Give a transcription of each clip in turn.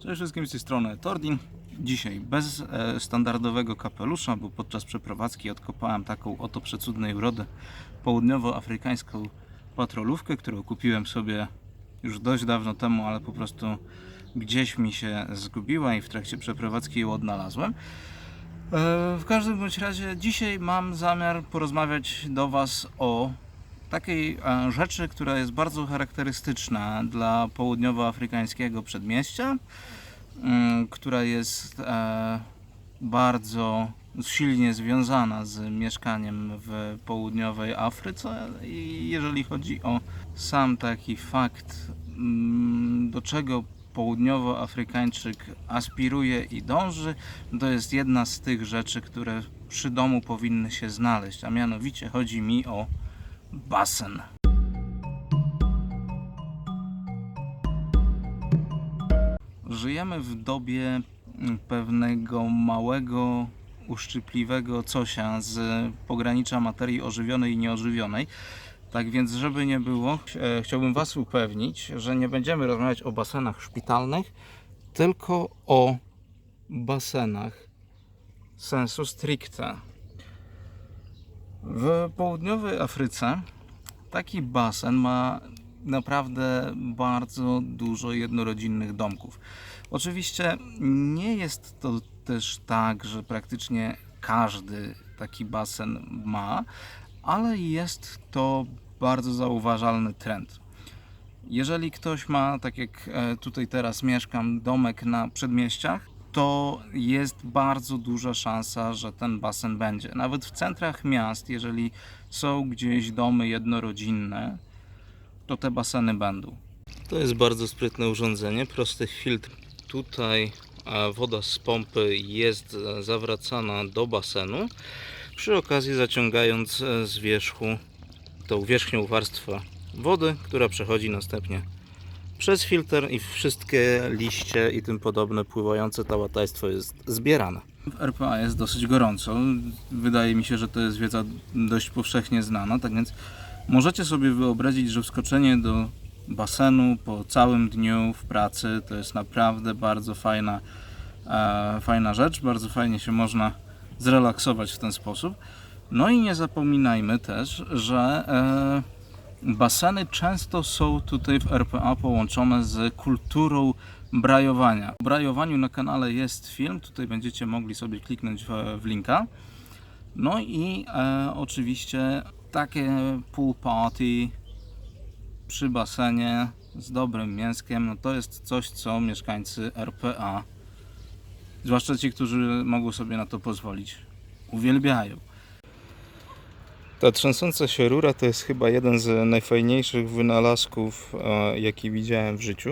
Cześć wszystkim z tej strony Tordin. Dzisiaj bez e, standardowego kapelusza, bo podczas przeprowadzki odkopałem taką oto przecudnej urody południowoafrykańską patrolówkę, którą kupiłem sobie już dość dawno temu, ale po prostu gdzieś mi się zgubiła i w trakcie przeprowadzki ją odnalazłem. E, W każdym bądź razie dzisiaj mam zamiar porozmawiać do Was o takiej e, rzeczy, która jest bardzo charakterystyczna dla południowoafrykańskiego przedmieścia, mm, która jest e, bardzo silnie związana z mieszkaniem w południowej Afryce. I jeżeli chodzi o sam taki fakt, mm, do czego południowoafrykańczyk aspiruje i dąży, to jest jedna z tych rzeczy, które przy domu powinny się znaleźć, a mianowicie chodzi mi o basen. Żyjemy w dobie mm, pewnego małego, uszczypliwego cosia z pogranicza materii ożywionej i nieożywionej. Tak więc, żeby nie było, e, chciałbym Was upewnić, że nie będziemy rozmawiać o basenach szpitalnych, tylko o basenach sensu stricte. W południowej Afryce taki basen ma naprawdę bardzo dużo jednorodzinnych domków. Oczywiście nie jest to też tak, że praktycznie każdy taki basen ma, ale jest to bardzo zauważalny trend. Jeżeli ktoś ma, tak jak e, tutaj teraz mieszkam, domek na przedmieściach, to jest bardzo duża szansa, że ten basen będzie. Nawet w centrach miast, jeżeli są gdzieś domy jednorodzinne, to te baseny będą. To jest bardzo sprytne urządzenie, prosty filtr. Tutaj woda z pompy jest zawracana do basenu, przy okazji zaciągając z wierzchu tą wierzchnią warstwę wody, która przechodzi następnie przez filtr i wszystkie liście i tym podobne pływające tałatajstwo jest zbierane. W RPA jest dosyć gorąco. Wydaje mi się, że to jest wiedza dość powszechnie znana, tak więc możecie sobie wyobrazić, że wskoczenie do basenu po całym dniu w pracy to jest naprawdę bardzo fajna, e, fajna rzecz. Bardzo fajnie się można zrelaksować w ten sposób. No i nie zapominajmy też, że e, Baseny często są tutaj w RPA połączone z kulturą brajowania. O brajowaniu na kanale jest film, tutaj będziecie mogli sobie kliknąć w, w linka. No i e, oczywiście takie pool party przy basenie z dobrym mięskiem, no to jest coś, co mieszkańcy RPA, zwłaszcza ci, którzy mogą sobie na to pozwolić, uwielbiają. Ta trzęsąca się rura to jest chyba jeden z najfajniejszych wynalazków, e, jaki widziałem w życiu.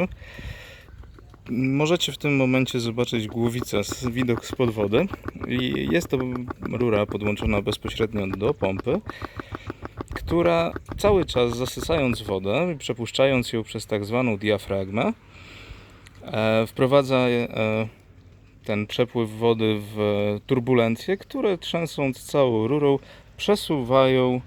Możecie w tym momencie zobaczyć głowicę z widok spod wody. I jest to rura podłączona bezpośrednio do pompy, która cały czas zasysając wodę i przepuszczając ją przez tak zwaną diafragmę, e, wprowadza e, ten przepływ wody w turbulencje, które trzęsąc całą rurą przesuwają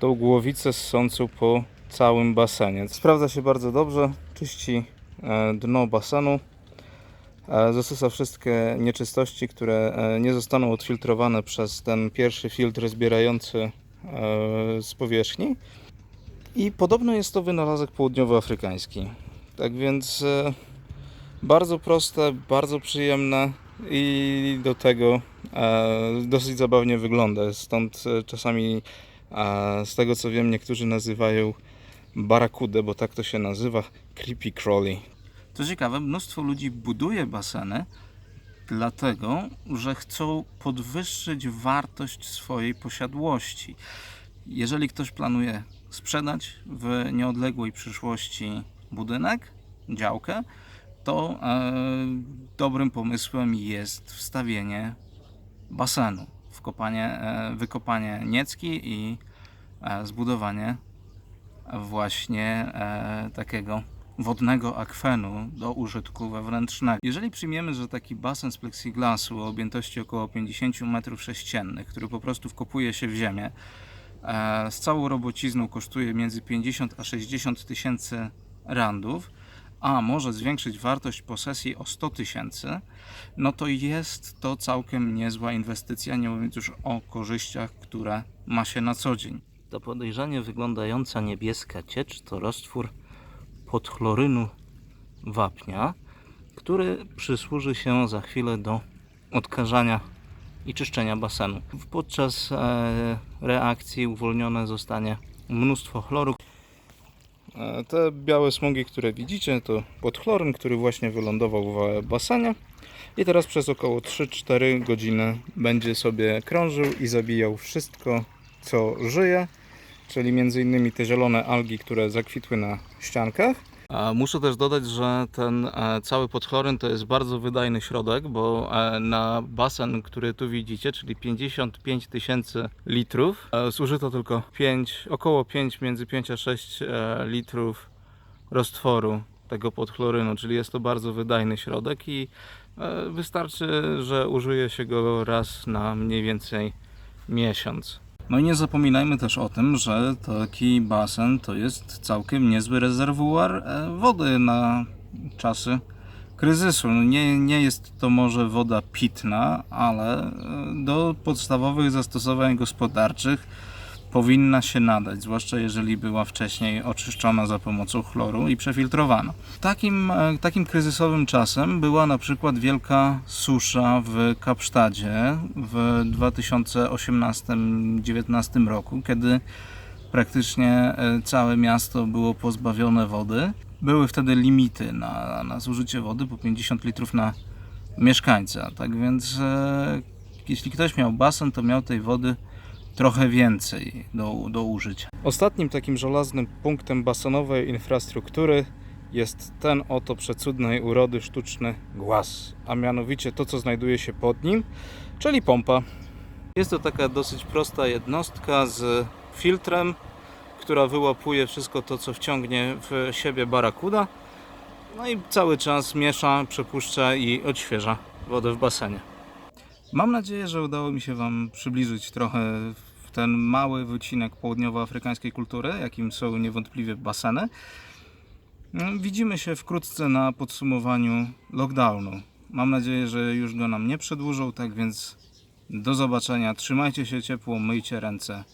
tą głowicę ssącą po całym basenie. Sprawdza się bardzo dobrze, czyści e, dno basenu, e, zasysa wszystkie nieczystości, które e, nie zostaną odfiltrowane przez ten pierwszy filtr zbierający z powierzchni. I podobno jest to wynalazek południowoafrykański. Tak więc bardzo proste, bardzo przyjemne i do tego dosyć zabawnie wygląda. Stąd e, czasami e, z tego co wiem niektórzy nazywają barakudę, bo tak to się nazywa, creepy crawly. Co ciekawe, mnóstwo ludzi buduje baseny dlatego, że chcą podwyższyć wartość swojej posiadłości. Jeżeli ktoś planuje sprzedać w nieodległej przyszłości budynek, działkę, to e, dobrym pomysłem jest wstawienie basenu, wkopanie, e, wykopanie niecki i e, zbudowanie właśnie e, takiego wodnego akwenu do użytku wewnętrznego. Jeżeli przyjmiemy, że taki basen z plexiglasu o objętości około 50 m3, który po prostu wkopuje się w ziemię, z całą robocizną kosztuje między 50 a 60 tysięcy randów, a może zwiększyć wartość posesji o 100 tysięcy, no to jest to całkiem niezła inwestycja, nie mówiąc już o korzyściach, które ma się na co dzień. Ta podejrzanie wyglądająca niebieska ciecz to roztwór podchlorynu wapnia, który przysłuży się za chwilę do odkażania i czyszczenia basenu. Podczas e, reakcji uwolnione zostanie mnóstwo chloru. E, Te białe smugi, które widzicie, to podchloryn, który właśnie wylądował w basenie i teraz przez około 3-4 godziny będzie sobie krążył i zabijał wszystko, co żyje, czyli innymi te zielone algi, które zakwitły na ściankach. Muszę też dodać, że ten e, cały podchloryn to jest bardzo wydajny środek, bo e, na basen, który tu widzicie, czyli 55 tysięcy litrów, e, zużyto tylko 5, około 5, między 5 a 6 e, litrów roztworu tego podchlorynu, czyli jest to bardzo wydajny środek i e, wystarczy, że użyje się go raz na mniej więcej miesiąc. No i nie zapominajmy też o tym, że taki basen to jest całkiem niezły rezerwuar e, wody na czasy kryzysu. No nie, nie jest to może woda pitna, ale e, do podstawowych zastosowań gospodarczych powinna się nadać, zwłaszcza jeżeli była wcześniej oczyszczona za pomocą chloru i przefiltrowana. Takim, e, takim kryzysowym czasem była na przykład wielka susza w Kapsztadzie w 2018-2019 roku, kiedy praktycznie e, całe miasto było pozbawione wody. Były wtedy limity na, na zużycie wody po 50 litrów na mieszkańca. Tak więc e, jeśli ktoś miał basen, to miał tej wody trochę więcej do, do użycia. Ostatnim takim żelaznym punktem basenowej infrastruktury jest ten oto przecudnej urody sztuczny głaz, a mianowicie to, co znajduje się pod nim, czyli pompa. Jest to taka dosyć prosta jednostka z filtrem, która wyłapuje wszystko to, co wciągnie w siebie barakuda. No i cały czas miesza, przepuszcza i odświeża wodę w basenie. Mam nadzieję, że udało mi się Wam przybliżyć trochę ten mały wycinek południowoafrykańskiej kultury, jakim są niewątpliwie baseny. Widzimy się wkrótce na podsumowaniu lockdownu. Mam nadzieję, że już go nam nie przedłużą, tak więc do zobaczenia. Trzymajcie się ciepło, myjcie ręce.